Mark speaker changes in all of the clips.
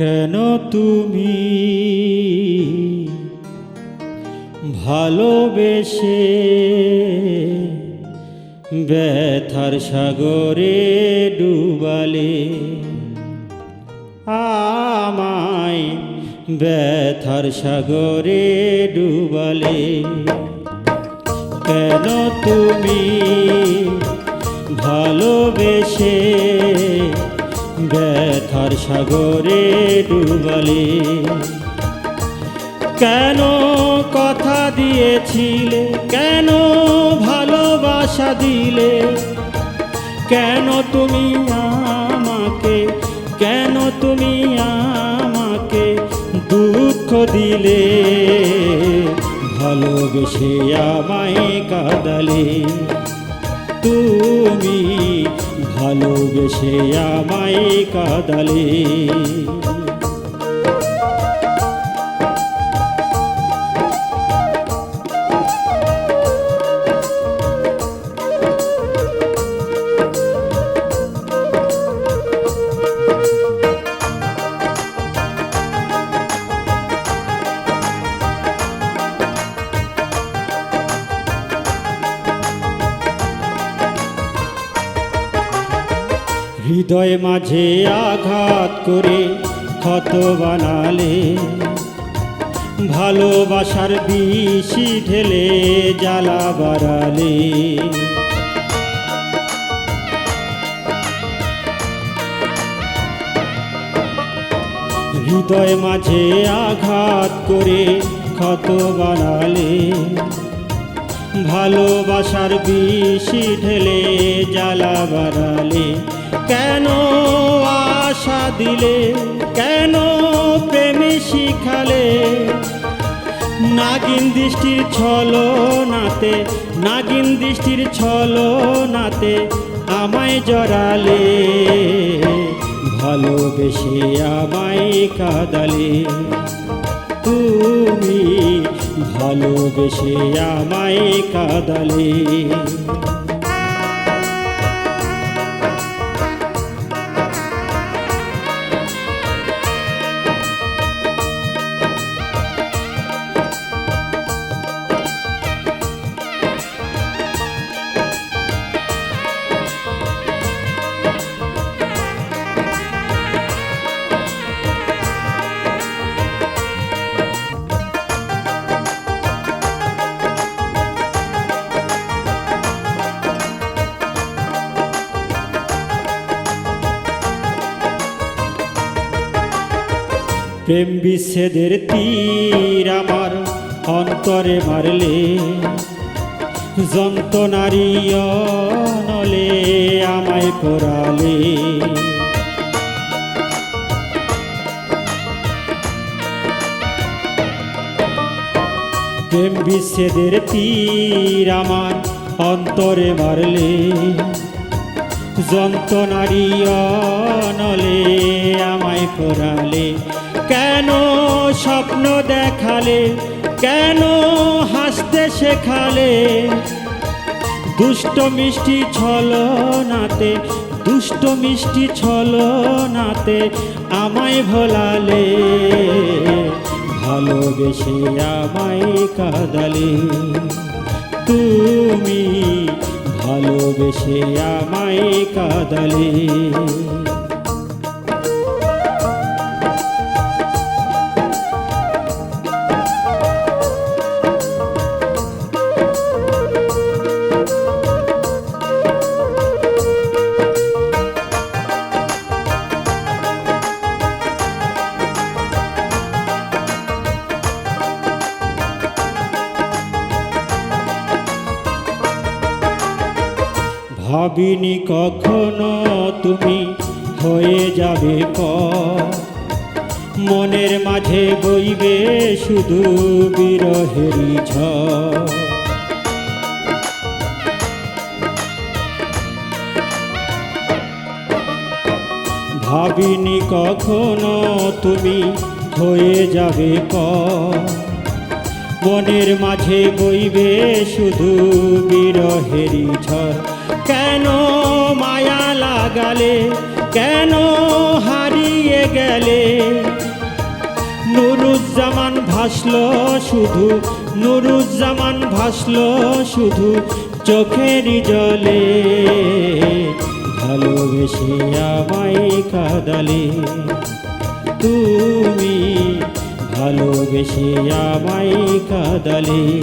Speaker 1: কেন তুমি? ভালোবেসে ব্যথার সাগরে ডুবালে আমায় ব্যথার সাগরে ডুবালে। কেন তুমি ভালোবেসে ব্যথার সাগরে ডুবালে। কেন কথা দিয়েছিলে? কেন ভালোবাসা দিলে? কেন তুমি আমাকে, কেন তুমি আমাকে দুঃখ দিলে? ভালোবেসে আমায় কাদালে। তুমি ভালোবেসে আমায় কাদালে। হৃদয় মাঝে আঘাত করে ক্ষত বানালে, ভালোবাসার বিষি ঢেলে জ্বালা বাড়ালে। হৃদয় মাঝে আঘাত করে ক্ষত বানালে, ভালোবাসার বিষি ঢেলে জ্বালা বাড়ালে। কেন আশা দিলে? কেন প্রেমে শিখালে? নাগিন দৃষ্টির ছলো নাতে নাগিন দৃষ্টির ছলো নাতে আমায় জড়ালে। ভালোবেসে আমায় কাদালে। তুমি ভালোবেসে আমায় কাদালে। প্রেম বিচ্ছেদের তীর আমার অন্তরে মারলে যন্ত্রণারী নলে আমায় পড়ালে। প্রেম বিচ্ছেদের তীর আমার অন্তরে মারলে যন্ত্রণারী নলে আমায় পড়ালে। কেন স্বপ্ন দেখালে? কেন হাসতে শেখালে? দুষ্ট মিষ্টি ছল নাতে দুষ্ট মিষ্টি ছল নাতে আমায় ভোলালে। ভালোবেসে আমায় কাদালে। তুমি ভালোবেসে আমায় কাদালে। ভাবিনি কখনো তুমি হয়ে যাবে প মনের মাঝে বইবে শুধু বিরহেরই ঝড় ভাবিনি কখনো তুমি হয়ে যাবে ক। মনের মাঝে বইবে শুধু বিরহেরই ঝড় কেন মায়া লাগালে? কেন হারিয়ে গেলে? নুরুজ্জামান ভাসল শুধু, নুরুজ্জামান ভাসল শুধু চোখের জলে। ভালোবেসে আমায় কাদালে। তুমি ভালোবেসে আমায় কাদালে।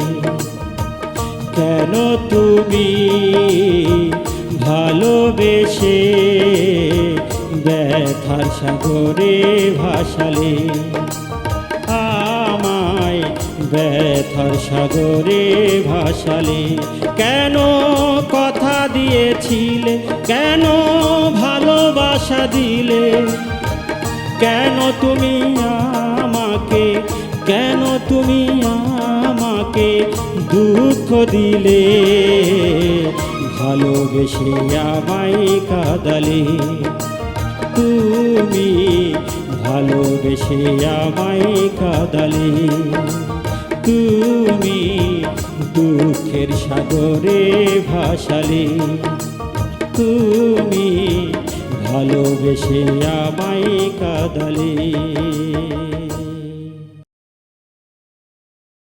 Speaker 1: কেন তুমি ভালোবেসে ব্যথার সাগরে ভাসালে? আমায় ব্যথার সাগরে ভাসালে। কেন কথা দিয়েছিলে? কেন ভালোবাসা দিলে? কেন তুমি আমাকে কেন তুমি আমাকে দুঃখ দিলে? ভালোবেসে আমায় কাদালে। তুমি ভালোবেসে আমায় কাদালে। তুমি দুঃখের সাগরে ভাসালে। তুমি ভালোবেসে আমায় কাদালে।